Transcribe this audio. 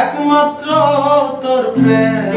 একমাত্র তোর প্রেম।